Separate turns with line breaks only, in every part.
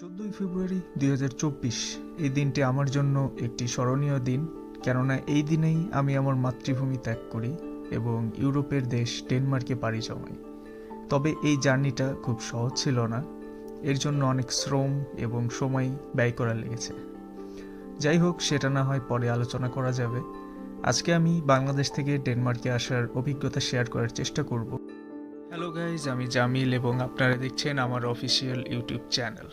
চোদ্দোই ফেব্রুয়ারি দুই হাজার চব্বিশ। এই দিনটি আমার জন্য একটি স্মরণীয় দিন, কেননা এই দিনেই আমি আমার মাতৃভূমি ত্যাগ করি এবং ইউরোপের দেশ ডেনমার্কে পাড়ি জমাই। তবে এই জার্নিটা খুব সহজ ছিল না। এর জন্য অনেক শ্রম এবং সময় ব্যয় করা লেগেছে। যাই হোক, সেটা না হয় পরে আলোচনা করা যাবে। আজকে আমি বাংলাদেশ থেকে ডেনমার্কে আসার অভিজ্ঞতা শেয়ার করার চেষ্টা করব। হ্যালো গাইজ আমি জামিল এবং আপনারা দেখছেন আমার অফিসিয়াল ইউটিউব চ্যানেল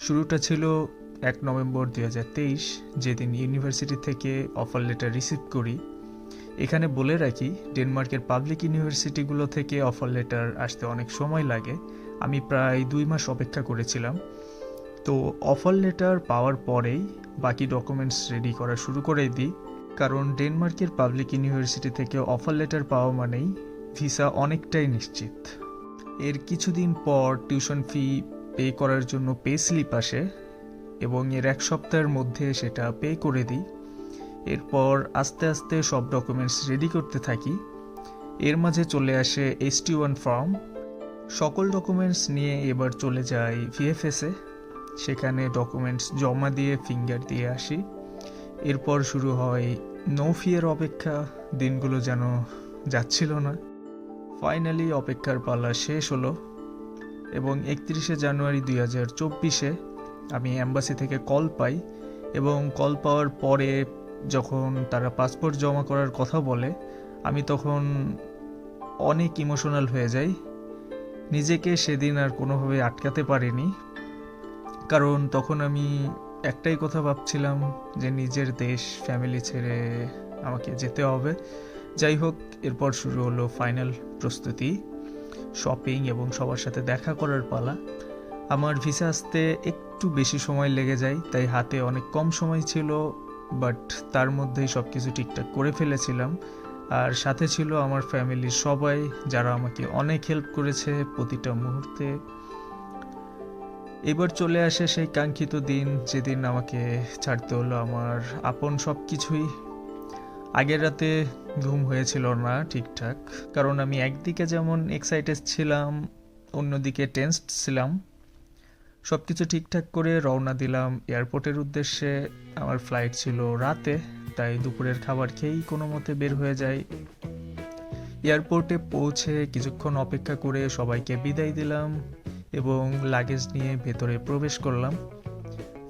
শুরুটা ছিল এক নভেম্বর দুই হাজার তেইশ, যেদিন ইউনিভার্সিটি থেকে অফার লেটার রিসিভ করি। এখানে বলে রাখি, ডেনমার্কের পাবলিক ইউনিভার্সিটিগুলো থেকে অফার লেটার আসতে অনেক সময় লাগে। আমি প্রায় দুই মাস অপেক্ষা করেছিলাম। তো অফার লেটার পাওয়ার পরেই বাকি ডকুমেন্টস রেডি করা শুরু করে দিই। কারণ ডেনমার্কের পাবলিক ইউনিভার্সিটি থেকে অফার লেটার পাওয়া মানেই ভিসা অনেকটাই নিশ্চিত। এর কিছুদিন পর টিউশন ফি পে করার জন্য পে স্লিপ আসে এবং এর এক সপ্তাহের মধ্যে সেটা পে করে দিই। এরপর আস্তে আস্তে সব ডকুমেন্টস রেডি করতে থাকি। এর মাঝে চলে আসে এস টি ওয়ান ফর্ম সকল ডকুমেন্টস নিয়ে এবার চলে যাই ভিএফএসে সেখানে ডকুমেন্টস জমা দিয়ে ফিঙ্গার দিয়ে আসি। এরপর শুরু হয় নো ফিয়ের অপেক্ষা। দিনগুলো যেন যাচ্ছিল না। ফাইনালি অপেক্ষার পালা শেষ হলো। এবং একত্রিশে জানুয়ারি দুই হাজার চব্বিশে আমি অ্যাম্বাসি থেকে কল পাই এবং কল পাওয়ার পরে যখন তারা পাসপোর্ট জমা করার কথা বলে, আমি তখন অনেক ইমোশনাল হয়ে যাই। নিজেকে সেদিন আর কোনোভাবে আটকাতে পারিনি। কারণ তখন আমি একটাই কথা ভাবছিলাম যে নিজের দেশ ফ্যামিলি ছেড়ে আমাকে যেতে হবে। যাই হোক, এরপর শুরু হলো ফাইনাল প্রস্তুতি। শপিং এবং সবার সাথে দেখা করার পালা। আমার ভিসা আসতে একটু বেশি সময় লেগে যায়, তাই হাতে অনেক কম সময় ছিল বাট তার মধ্যেই সব কিছু ঠিকঠাক করে ফেলেছিলাম। আর সাথে ছিল আমার ফ্যামিলির সবাই, যারা আমাকে অনেক হেল্প করেছে প্রতিটা মুহূর্তে। এবার চলে আসে সেই কাঙ্ক্ষিত দিন, যেদিন আমাকে ছাড়তে হলো আমার আপন সব কিছুই আগের রাতে ঘুম হয়েছিল না ঠিকঠাক। কারণ আমি একদিকে যেমন এক্সাইটেড ছিলাম, অন্যদিকে টেন্সড ছিলাম। সব কিছু ঠিকঠাক করে রওনা দিলাম এয়ারপোর্টের উদ্দেশ্যে। আমার ফ্লাইট ছিল রাতে, তাই দুপুরের খাবার খেয়েই কোনো মতে বের হয়ে যায় এয়ারপোর্টে পৌঁছে কিছুক্ষণ অপেক্ষা করে সবাইকে বিদায় দিলাম এবং লাগেজ নিয়ে ভেতরে প্রবেশ করলাম।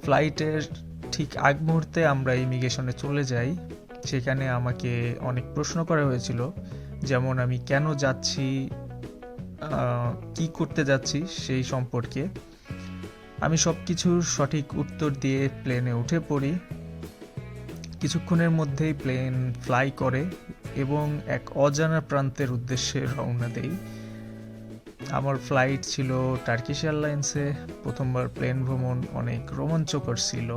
ফ্লাইটের ঠিক আগ মুহূর্তে আমরা ইমিগ্রেশনে চলে যাই। সেখানে আমাকে অনেক প্রশ্ন করা হয়েছিল, যেমন আমি কেন যাচ্ছি কি করতে যাচ্ছি সেই সম্পর্কে। আমি সব কিছুর সঠিক উত্তর দিয়ে প্লেনে উঠে পড়ি। কিছুক্ষণের মধ্যেই প্লেন ফ্লাই করে এবং এক অজানা প্রান্তের উদ্দেশ্যে রওনা দেই। আমার ফ্লাইট ছিল টার্কিশ এয়ারলাইন্সে প্রথমবার প্লেন ভ্রমণ অনেক রোমাঞ্চকর ছিল।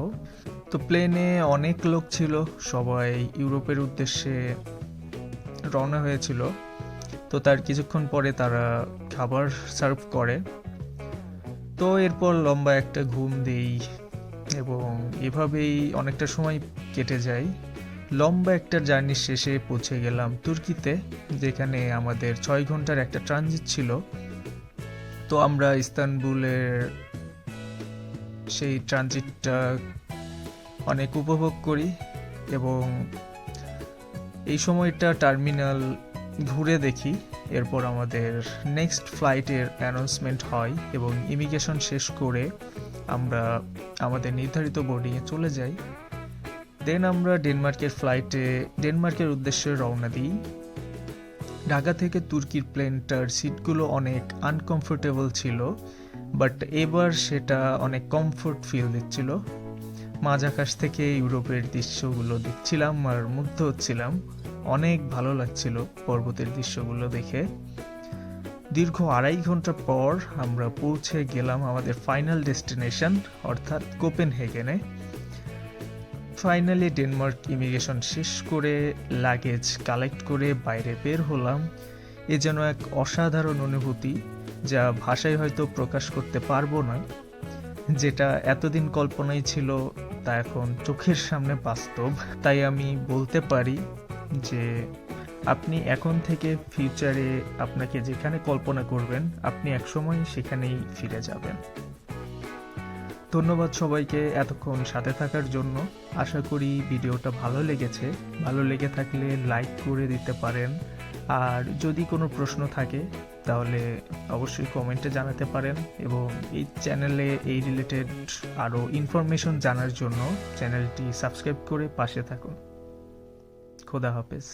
তো প্লেনে অনেক লোক ছিল, সবাই ইউরোপের উদ্দেশ্যে রওনা হয়েছিল। তো তার কিছুক্ষণ পরে তারা খাবার সার্ভ করে। তো এরপর লম্বা একটা ঘুম দেই এবং এভাবেই অনেকটা সময় কেটে যায়। লম্বা একটা জার্নির শেষে পৌঁছে গেলাম তুর্কিতে, যেখানে আমাদের ছয় ঘণ্টার একটা ট্রানজিট ছিল। তো আমরা ইস্তানবুলের সেই ট্রানজিটটা অনেক উপভোগ করি এবং এই সময়টা টার্মিনাল ঘুরে দেখি। এরপর আমাদের নেক্সট ফ্লাইটের অ্যানাউন্সমেন্ট হয় এবং ইমিগ্রেশন শেষ করে আমরা আমাদের নির্ধারিত বোর্ডিংয়ে চলে যাই। দেন আমরা ডেনমার্কের ফ্লাইটে, ডেনমার্কের উদ্দেশ্যে রওনা দিই। ঢাকা থেকে তুর্কির প্লেনটার সিটগুলো অনেক আনকমফোর্টেবল ছিল বাট এবার সেটা অনেক কমফোর্ট ফিল দিচ্ছিল। মাঝ আকাশ থেকে ইউরোপের দৃশ্যগুলো দেখছিলাম আর মুগ্ধ হচ্ছিলাম। অনেক ভালো লাগছিল পর্বতের দৃশ্যগুলো দেখে। দীর্ঘ আড়াই ঘণ্টা পর আমরা পৌঁছে গেলাম আমাদের ফাইনাল ডেস্টিনেশন অর্থাৎ কোপেনহেগেনে। ফাইনালি ডেনমার্ক ইমিগ্রেশন শেষ করে লাগেজ কালেক্ট করে বাইরে বের হলাম। এ যেন এক অসাধারণ অনুভূতি, যা ভাষায় হয়তো প্রকাশ করতে পারব না। যেটা এতদিন কল্পনাই ছিল, তা এখন চোখের সামনে বাস্তব। তাই আমি বলতে পারি যে, আপনি এখন থেকে ফিউচারে আপনাকে যেখানে কল্পনা করবেন, আপনি একসময় সেখানেই ফিরে যাবেন। ধন্যবাদ সবাইকে এতক্ষণ সাথে থাকার জন্য। আশা করি ভিডিওটা ভালো লেগেছে। ভালো লেগে থাকলে লাইক করে দিতে পারেন। আর যদি কোনো প্রশ্ন থাকে তাহলে অবশ্যই কমেন্টে জানাতে পারেন এবং এই চ্যানেলে এই রিলেটেড আরও ইনফরমেশন জানার জন্য চ্যানেলটি সাবস্ক্রাইব করে পাশে থাকুন। খোদা হাফেজ।